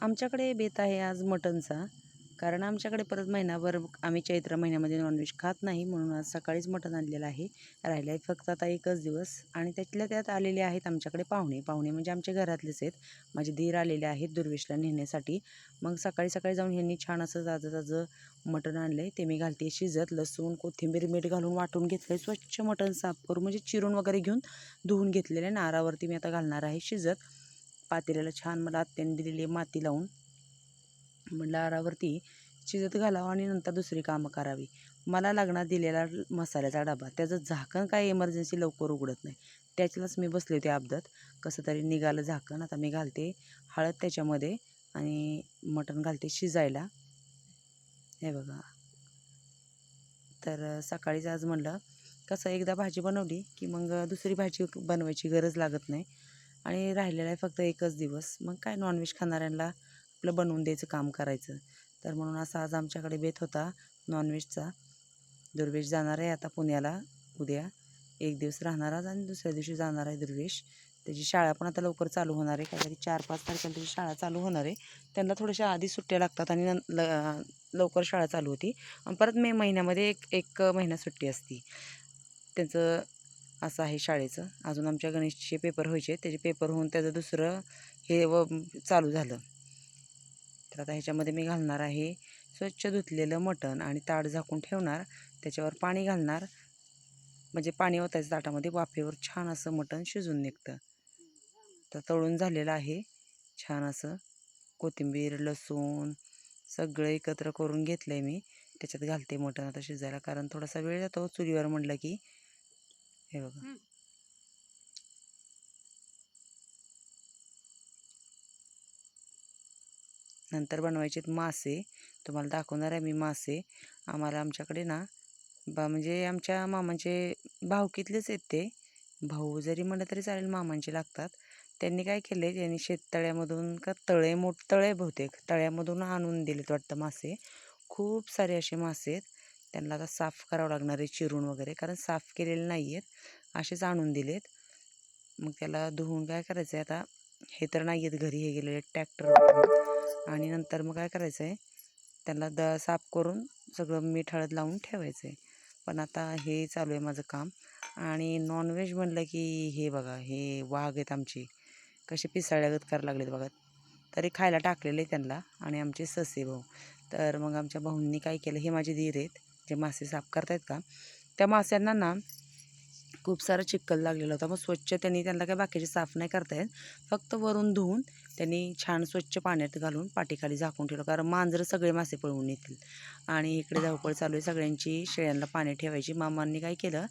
आमच्याकडे बेत आहे आज मटनचा. कारण आमच्याकडे परत महिनाभर आम्ही चैत्र महिन्यामध्ये नॉनव्हेज खात नाही. म्हणून आज सकाळीच मटण आणलेलं आहे. राहिलं आहे फक्त आता एकच दिवस. आणि त्यातल्या त्यात आलेले आहेत आमच्याकडे पाहुणे. पाहुणे म्हणजे आमच्या घरातलेच आहेत. माझे धीर आलेले आहेत दुर्वेशला नेण्यासाठी. मग सकाळी सकाळी जाऊन ह्यांनी छान असं ताजं ताजं मटण आणलं आहे ते मी घालते. शिजत लसूण कोथिंबीर मीठ घालून वाटून घेतलं आहे स्वच्छ मटण साफ करून म्हणजे चिरून वगैरे घेऊन धुवून घेतलेलं आहे. नारावरती मी आता घालणार आहे शिजत. पातेल्याला छान मला आत्याने दिलेली माती लावून. म्हणलं आरावरती शिजत घालावं आणि नंतर दुसरी कामं करावी. मला लागणार दिलेला मसाल्याचा डबा. त्याचं झाकण काय इमर्जन्सी लवकर उघडत नाही. त्याच्यालाच मी बसले होते अपघात कसं तरी निघालं झाकण. आता मी घालते हळद त्याच्यामध्ये आणि मटण घालते शिजायला. हे बघा. तर सकाळीच आज म्हणलं कसं एकदा भाजी बनवली की मग दुसरी भाजी बनवायची गरज लागत नाही. आणि राहिलेला आहे फक्त एकच दिवस. मग काय नॉनव्हेज खाणाऱ्यांना आपलं बनवून द्यायचं काम करायचं. तर म्हणून असा आज आमच्याकडे बेत होता नॉनव्हेजचा दुर्वेश जाणार आहे आता पुण्याला. उद्या एक दिवस राहणार आज आणि दुसऱ्या दिवशी जाणार आहे दुर्वेश. त्याची शाळा पण आता लवकर चालू होणार आहे. काहीतरी चार पाच तारखेला त्याची शाळा चालू होणार आहे. त्यांना थोड्याशा आधी सुट्ट्या लागतात आणि न ल लवकर शाळा चालू होती. आणि परत मे महिन्यामध्ये एक एक महिना सुट्टी असती. त्यांचं असं आहे शाळेचं. अजून आमच्या गणेशचे पेपर व्हायचे. त्याचे पेपर होऊन त्याचं दुसरं हे व चालू झालं. तर आता ह्याच्यामध्ये मी घालणार आहे स्वच्छ धुतलेलं मटण आणि ताट झाकून ठेवणार. त्याच्यावर पाणी घालणार. म्हणजे पाणी ओतायचं ताटामध्ये. वाफेवर छान असं मटण शिजून निघतं. तर तळून झालेलं आहे. छान असं कोथिंबीर लसूण सगळं एकत्र करून घेतलं आहे मी. त्याच्यात घालते मटण आता शिजायला. कारण थोडासा वेळ जातो. चुलीवर म्हटलं की हे बघा. नंतर बनवायचे मासे. तुम्हाला दाखवणार आहे मी मासे. आम्हाला आमच्याकडे ना बा म्हणजे आमच्या मामांचे भावकीतलेच आहेत ते. भाऊ जरी म्हणलं तरी चालेल मामांचे लागतात. त्यांनी काय केलं त्यांनी शेततळ्यामधून का तळे मोठ तळे बहुतेक तळ्यामधून आणून दिलेत वाटतं मासे. खूप सारे असे मासे आहेत. त्यांना आता साफ करावं लागणार आहे चिरून वगैरे कारण साफ केलेले नाही आहेत असेच आणून दिलेत. मग त्याला धुवून काय करायचं आहे आता हे तर नाही आहेत घरी हे गेलेले ट्रॅक्टर आणि नंतर मग काय करायचं आहे त्यांना द साफ करून सगळं मीठ हळद लावून ठेवायचं आहे पण आता हे चालू आहे माझं काम. आणि नॉनव्हेज म्हणलं की हे बघा हे वाघ आहेत आमची. कसे पिसाळ्यागत करायला लागलेत बघा. तरी खायला टाकलेले त्यांना. आणि आमचे ससे भाऊ. तर मग आमच्या भाऊंनी काय केलं हे माझे धीर आहेत. जे मासे साफ करतायत का? त्या माश्यांना ना खूप सारं चिक्कल लागलेलं होतं. मग स्वच्छ त्यांनी त्यांना काय बाकीचे साफ नाही करता येत फक्त वरून धुवून त्यांनी छान स्वच्छ पाण्यात घालून पाठीखाली झाकून ठेवलं. कारण मांजरं सगळे मासे पळवून येतील. आणि इकडे धावपळ चालू आहे. सगळ्यांची शेळ्यांना पाणी ठेवायची. मामांनी काय केलं?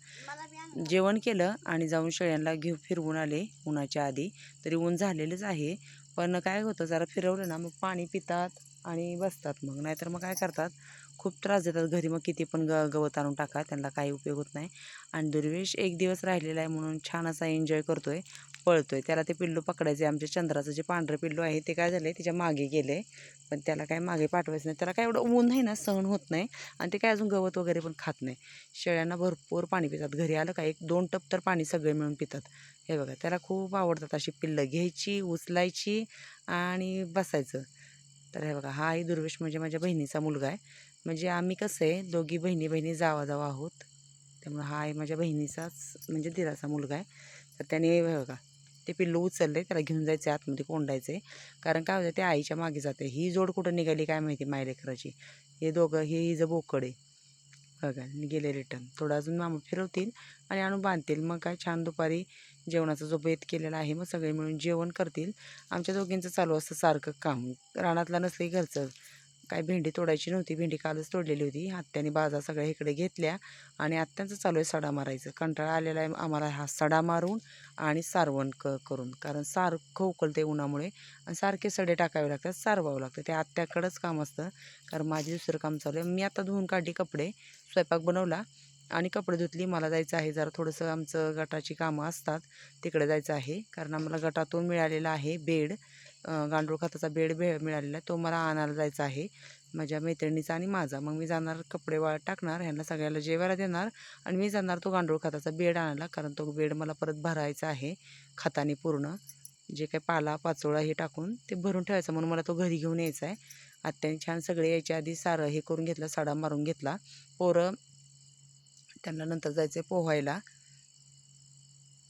जेवण केलं आणि जाऊन शेळ्यांना घेऊ फिरवून आले उन्हाच्या आधी. तरी ऊन झालेलंच आहे. पण काय होतं? जरा फिरवलं ना मग पाणी पितात आणि बसतात मग. नाहीतर मग काय करतात? खूप त्रास देतात घरी. मग किती पण ग गवत आणून टाका त्यांना काही उपयोग होत नाही. आणि दुर्वेश एक दिवस राहिलेला आहे म्हणून छान असा एन्जॉय करतो आहे पळतो आहे त्याला ते पिल्लू पकडायचे आमच्या चंद्राचं जे पांढरं पिल्लू आहे ते काय झालं आहे तिच्यामागे गेलं. आहे पण त्याला काय मागे पाठवायचं नाही. त्याला काय एवढं ऊन आहे ना सहन होत नाही. आणि ते काय अजून गवत वगैरे पण खात नाही. शेळ्यांना भरपूर पाणी पितात. घरी आलं का एक दोन टप तर पाणी सगळे मिळून पितात. हे बघा त्याला खूप आवडतात अशी पिल्लं. घ्यायची उचलायची आणि बसायचं. तर हे बघा हा ही दुर्वेश म्हणजे माझ्या बहिणीचा मुलगा आहे. म्हणजे आम्ही कसं आहे दोघी बहिणी बहिणी जावा जावा आहोत. त्यामुळं हा आहे माझ्या बहिणीचाच म्हणजे दिराचा मुलगा आहे. तर त्याने बघा ते पिल्लू उचललं आहे त्याला घेऊन जायचं आहे आतमध्ये कोंडायचं आहे कारण काय होतं ते आईच्या मागे जाते ही जोड कुठं निघाली काय माहिती मायलेकराची हे दोघं हे हिजं बोकड आहे. बघा गेले रिटर्न थोडं अजून मामा फिरवतील आणि आणून बांधतील. मग काय छान दुपारी जेवणाचा जो बेत केलेला आहे मग सगळे मिळून जेवण करतील. आमच्या दोघींचं चालू असतं सारखं काम. रानातलं नसलं घरचं. काय भेंडी तोडायची नव्हती. भेंडी कालच तोडलेली होती. आत्याने बाजा सगळ्या इकडे घेतल्या आणि आत्यांचं चालू आहे सडा मारायचं. कंटाळा आलेला आहे आम्हाला हा सडा मारून आणि सारवण क करून. कारण सारखं उकलते उन्हामुळे आणि सारखे सडे टाकावे लागतात सारवावं लागतं. ते आत्याकडंच काम असतं. कारण माझी दुसरं काम चालू आहे. मी आता धुवून काढली कपडे स्वयंपाक बनवला आणि कपडे धुतली. मला जायचं आहे जरा थोडंसं आमचं गटाची कामं असतात तिकडे जायचं आहे. कारण आम्हाला गटातून मिळालेला आहे बेड गांडूळ खताचा बेड भे मिळालेला आहे. तो मला आणायला जायचा आहे. माझ्या मैत्रिणीचा आणि माझा. मग मी जाणार कपडे वाळत टाकणार ह्यांना सगळ्याला जेवायला देणार आणि मी जाणार तो गांडूळ खताचा बेड आणायला. कारण तो बेड मला परत भरायचा आहे खताने पूर्ण. जे काही पाला पाचोळा हे टाकून ते भरून ठेवायचं. म्हणून मला तो घरी घेऊन यायचा आहे. आत्याने छान सगळे यायच्या आधी सारं हे करून घेतलं साडा मारून घेतला. पोरं त्यांना नंतर जायचं आहे पोहायला.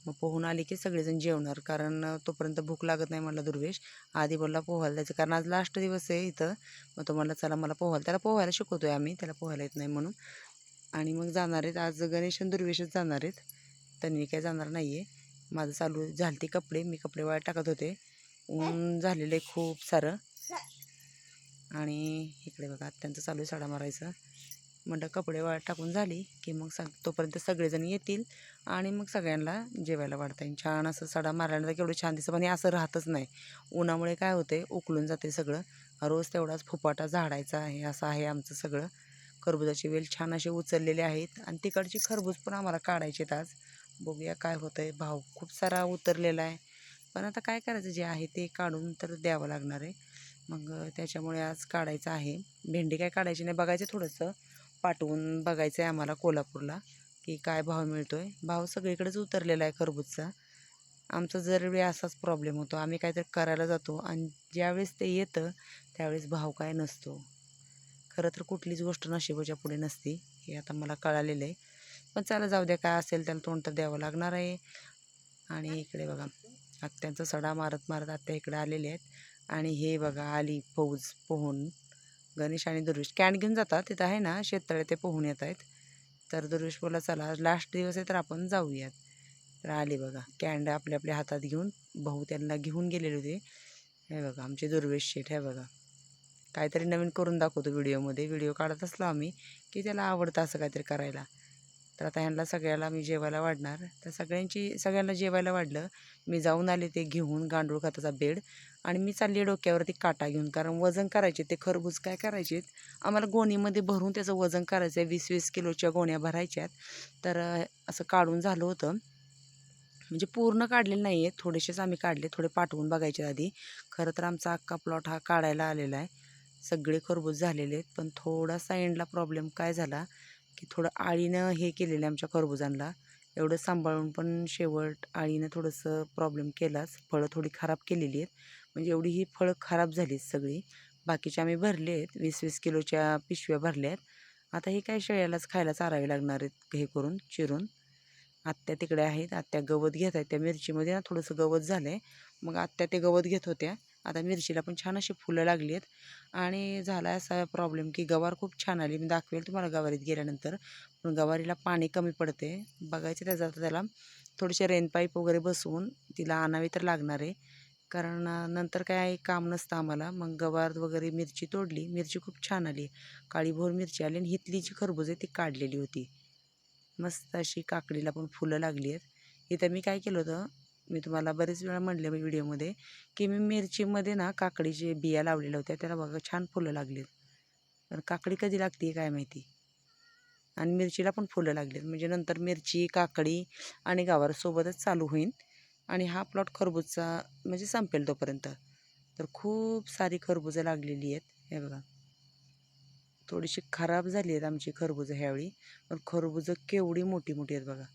मग पोहून आले की सगळेजण जेवणार. कारण तोपर्यंत भूक लागत नाही मला दुर्वेश. आधी बोलला पोहायला जायचं. कारण आज लास्ट दिवस आहे इथं. मग तो म्हणला चला मला पोहायला. त्याला पोहायला शिकवतोय आम्ही. त्याला पोहायला येत नाही म्हणून. आणि मग जाणार आहेत. आज गणेश आणि दुर्वेशच जाणार आहेत. त्यांनी काय जाणार नाही आहे माझं चालू झालते कपडे. मी कपडे वाळत टाकत होते. ऊन झालेलं आहे खूप सारं. आणि इकडे बघा त्यांचं चालू आहे साडा मारायचं. म्हणलं कपडे वाळ टाकून झाली की मग सग तोपर्यंत सगळेजण येतील आणि मग सगळ्यांना जेवायला वाढता येईल. छान असं सडा मारल्यानंतर केवढं छान दिसतं पण हे असं राहतच नाही. उन्हामुळे काय होते उकलून जाते सगळं. रोज तेवढाच फुपाटा झाडायचा आहे असं आहे आमचं सगळं. खरबुजाची वेल छान असे उचललेले आहेत आणि तिकडची खरबूज पण आम्हाला काढायचे आहेत आज. बघूया काय होतं आहे भाव खूप सारा उतरलेला आहे. पण आता काय करायचं जे आहे ते काढून तर द्यावं लागणार आहे. मग त्याच्यामुळे आज काढायचं आहे. भेंडी काय काढायची नाही बघायचं थोडंसं. पाठवून बघायचं आहे आम्हाला कोल्हापूरला की काय भाव मिळतो आहे भाव सगळीकडेच उतरलेला आहे खरबूजचा. आमचा दरवेळी असाच प्रॉब्लेम होतो आम्ही काहीतरी करायला जातो आणि ज्यावेळेस ते येतं त्यावेळेस भाव काय नसतो. खरं तर कुठलीच गोष्ट नशिबाच्या पुढे नसती हे आता मला कळालेलं आहे. पण चला जाऊ द्या काय असेल त्याला तोंड तर द्यावं लागणार आहे. आणि इकडे बघा आत्यांचा सडा मारत मारत आत्या इकडे आलेले आहेत. आणि हे बघा आली फौज पोहून. गणेश आणि दुर्वेश. कॅन घेऊन जातात. तिथं आहे ना शेततळे ते पोहून येत आहेत. तर दुर्वेश बोला चला लास्ट दिवस आहे तर आपण जाऊयात. तर आले बघा. कॅन्ड आपल्या आपल्या हातात घेऊन भाऊ त्यांना घेऊन गेलेले होते. हे बघा आमचे दुर्वेश शेठ हे बघा. काहीतरी नवीन करून दाखवतो व्हिडिओमध्ये व्हिडिओ काढत असलो आम्ही की त्याला आवडतं असं काहीतरी करायला. तर आता ह्यांना सगळ्याला मी जेवायला वाढणार. तर सगळ्यांची सगळ्यांना जेवायला वाढलं. मी जाऊन आले ते घेऊन गांडूळ खताचा बेड आणि मी चालली डोक्यावरती काटा घेऊन. कारण वजन करायचे ते खरबूज काय करायचे आम्हाला गोणीमध्ये भरून त्याचं वजन करायचं आहे वीस वीस किलोच्या गोण्या भरायच्यात. तर असं काढून झालं होतं. म्हणजे पूर्ण काढलेले नाही आहेत थोडेसेच आम्ही काढले थोडे पाठवून बघायचे आधी. खरं तर आमचा अख्खा प्लॉट हा काढायला आलेला आहे. सगळे खरबूज झालेले आहेत. पण थोडासा एंडला प्रॉब्लेम काय झाला? की थोडं आळीनं हे केलेलं आहे आमच्या खरबुजांना एवढं सांभाळून पण शेवट आळीनं थोडंसं प्रॉब्लेम केलाच. फळं थोडी खराब केलेली आहेत. म्हणजे एवढी ही फळं खराब झाली आहेत सगळी. बाकीचे आम्ही भरले आहेत. वीस वीस किलोच्या पिशव्या भरल्या आहेत. आता हे काय शेळ्यालाच खायला चारावे लागणार आहेत हे करून चिरून. आत्या तिकडे आहेत. आत्या गवत घेत आहेत. त्या मिरचीमध्ये ना थोडंसं गवत झालं आहे मग आत्या ते गवत घेत होत्या. आता मिरचीला पण छान अशी फुलं लागली आहेत. आणि झाला असा प्रॉब्लेम की गवार खूप छान आली. मी दाखवेल तुम्हाला गवारीत गेल्यानंतर. पण गवारीला पाणी कमी पडते. बघायचं त्याचा आता त्याला थोडेसे रेनपाईप वगैरे बसवून तिला आणावी तर लागणार आहे. कारण नंतर काय काम नसतं आम्हाला. मग गवार वगैरे मिरची तोडली. मिरची खूप छान आली. काळीभोर मिरची आली आणि हितली जी खरबूज आहे ती काढलेली होती. मस्त अशी काकडीला पण फुलं लागली आहेत. इथं मी काय केलं होतं मी तुम्हाला बरेच वेळा म्हणले मी व्हिडिओमध्ये की मी मिरचीमध्ये ना काकडीचे बिया लावलेल्या होत्या त्याला बघा छान फुलं लागलीत. पण काकडी कधी लागते काय माहिती? आणि मिरचीला पण फुलं लागलीत. म्हणजे नंतर मिरची काकडी आणि गावार सोबतच चालू होईल आणि हा प्लॉट खरबूजचा म्हणजे संपेल तोपर्यंत. तर खूप सारी खरबुजं लागलेली आहेत. हे बघा. थोडीशी खराब झाली आहेत आमची खरबुजं ह्यावेळी. पण खरबुजं केवढी मोठी मोठी आहेत बघा.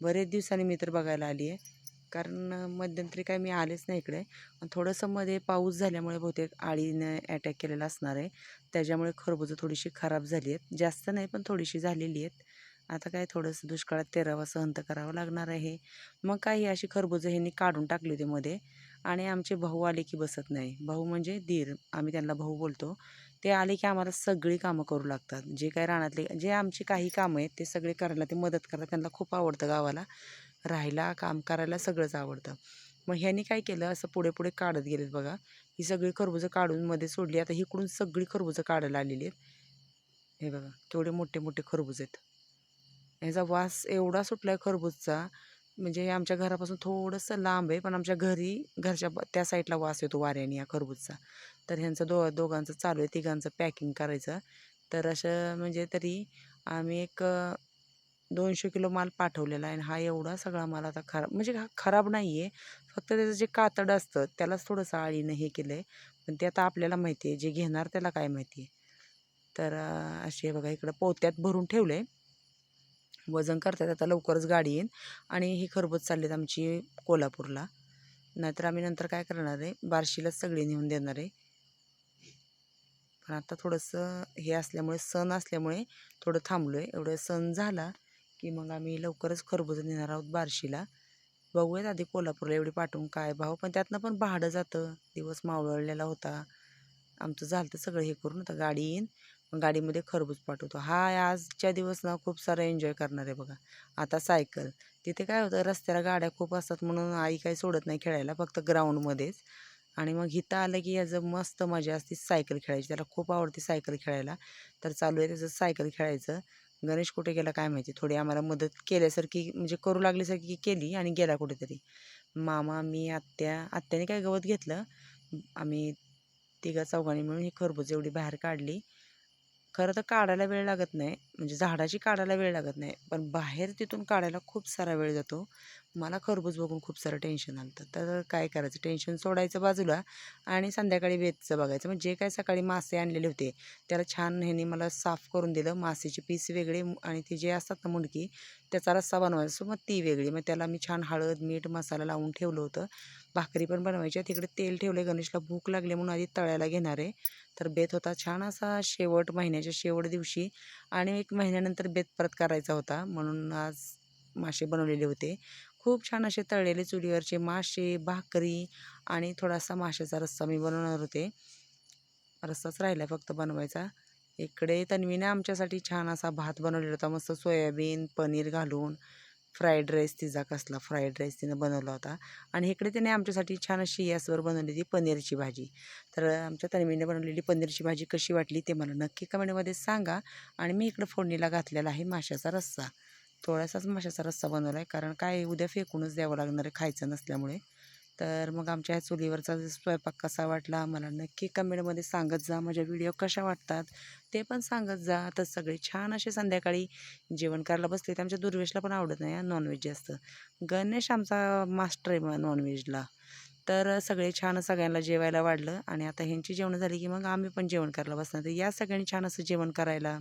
बरेच दिवसांनी मी तर बघायला आली आहे. कारण मध्यंतरी काय मी आलेच नाही इकडे. पण थोडंसं मध्ये पाऊस झाल्यामुळे बहुतेक आळीनं अटॅक केलेला असणार आहे. त्याच्यामुळे खरबुजं थोडीशी खराब झाली आहेत. जास्त नाही पण थोडीशी झालेली आहेत. आता काय थोडंसं दुष्काळात तेरावा सहंत करावं लागणार आहे. मग काही अशी खरबुजं ह्यांनी काढून टाकली होती मध्ये. आणि आमचे भाऊ आले की बसत नाही. भाऊ म्हणजे दीर. आम्ही त्यांना भाऊ बोलतो. ते आले की आम्हाला सगळी कामं करू लागतात. जे काय रानातले जे आमची काही कामं आहेत ते सगळे करायला ते मदत करतात. त्यांना खूप आवडतं गावाला. राहायला काम करायला सगळंच आवडतं. मग ह्यांनी काय केलं असं पुढे पुढे काढत गेलेत बघा. ही सगळी खरबुजं काढून मध्ये सोडली. आता इकडून सगळी खरबुजं काढायला आलेली आहेत. हे बघा केवढे मोठे मोठे खरबूज आहेत. ह्याचा वास एवढा सुटला आहे खरबूजचा म्हणजे आमच्या घरापासून थोडंसं लांब आहे पण आमच्या घरी घरच्या त्या साईडला वास येतो वाऱ्याने या खरबूजचा. तर ह्यांचं दो दोघांचं चालू आहे तिघांचं पॅकिंग करायचं. तर असं म्हणजे तरी आम्ही एक दोनशे किलो माल पाठवलेला आहे आणि हा एवढा सगळा माल आता खराब म्हणजे हा खराब नाही आहे फक्त त्याचं जे कातड असतं त्यालाच थोडंसं आळीनं हे केलं आहे पण ते आता आपल्याला माहिती आहे जे घेणार त्याला काय माहिती आहे तर असे बघा इकडं पोत्यात भरून ठेवलं आहे वजन करतात आता लवकरच गाडी येईल आणि ही खरबूज चाललीत आमची कोल्हापूरला. नाहीतर आम्ही नंतर काय करणार आहे बार्शीलाच सगळी नेऊन देणार आहे. पण आता थोडंसं हे असल्यामुळे सण असल्यामुळे थोडं थांबलो आहे एवढं सण झाला की मग आम्ही लवकरच खरबूज नेणार आहोत बार्शीला. बघूयात आधी कोल्हापूरला एवढी पाठवून काय भाव पण त्यातनं पण भाडं जातं. दिवस मावळलेला होता. आमचं झालं तर सगळं हे करून आता गाडी येईन. मग गाडीमध्ये खरबूज पाठवतो. हा आजच्या दिवस ना खूप सारा एन्जॉय करणार आहे बघा. आता सायकल. तिथे काय होतं रस्त्याला गाड्या खूप असतात म्हणून आई काही सोडत नाही खेळायला फक्त ग्राउंडमध्येच. आणि मग इथं आलं की याचं मस्त मजा असते सायकल खेळायची. त्याला खूप आवडते सायकल खेळायला. तर चालू आहे त्याचं सायकल खेळायचं. गणेश कुठे गेला काय माहिती? थोडी आम्हाला मदत केल्यासारखी म्हणजे करू लागल्यासारखी केली आणि गेला कुठेतरी. मामा मी आत्या आत्याने काय गवत घेतलं. आम्ही तिघा चौघांनी मिळून ही खरबूज एवढी बाहेर काढली. खरं तर काढायला वेळ लागत नाही. म्हणजे झाडाची काढायला वेळ लागत नाही. पण बाहेर तिथून काढायला खूप सारा वेळ जातो. मला खरबूज बघून खूप सारं टेन्शन आलं तर काय करायचं? टेन्शन सोडायचं बाजूला आणि संध्याकाळी वेचचं बघायचं. मग जे काय सकाळी मासे आणलेले होते त्याला छान ह्याने मला साफ करून दिलं. मासेचे पीस वेगळे आणि ते जे असतात ना मुंडकी त्याचा रस्सा बनवायचा. सो मग ती वेगळी. मग त्याला मी छान हळद मीठ मसाला लावून ठेवलं होतं. भाकरी पण बनवायची. तिकडे तेल ठेवले गणेशला भूक लागली म्हणून आधी तळायला घेणार आहे. तर बेत होता छान असा शेवट महिन्याच्या शेवट दिवशी. आणि एक महिन्यानंतर बेत परत करायचा होता. म्हणून आज मासे बनवलेले होते. खूप छान असे तळलेले चुलीवरचे मासे भाकरी आणि थोडासा माशाचा रस्सा मी बनवणार होते. रस्साच राहिला फक्त बनवायचा. इकडे तन्वीने आमच्यासाठी छान असा भात बनवलेला होता. मस्त सोयाबीन पनीर घालून. फ्राईड राईस तिचा कसला फ्राईड राईस तिनं बनवला होता. आणि इकडे त्याने आमच्यासाठी छान अशी गॅसवर बनवलेली पनीरची भाजी. तर आमच्या तन्वीने बनवलेली पनीरची भाजी कशी वाटली ते मला नक्की कमेंटमध्ये सांगा. आणि मी इकडं फोडणीला घातलेला आहे माशाचा रस्सा. थोडासाच माशाचा रस्सा बनवला आहे कारण काय उद्या फेकूनच द्यावं लागणार आहे खायचं नसल्यामुळे. तर मग आमच्या चुलीवरचा स्वयंपाक कसा वाटला मला नक्की कमेंटमध्ये सांगत जा. माझ्या व्हिडिओ कशा वाटतात ते पण सांगत जा. तर सगळे छान असे संध्याकाळी जेवण करायला बसले तर आमच्या दुर्वेशला पण आवडत नाही नॉनव्हेज जास्त. गणेश आमचा मास्टर आहे मग नॉनव्हेजला तर सगळे छान सगळ्यांना जेवायला वाढलं आणि आता ह्यांची जेवणं झाली की मग आम्ही पण जेवण करायला बसणार. तर या सगळ्यांनी छान असं जेवण करायला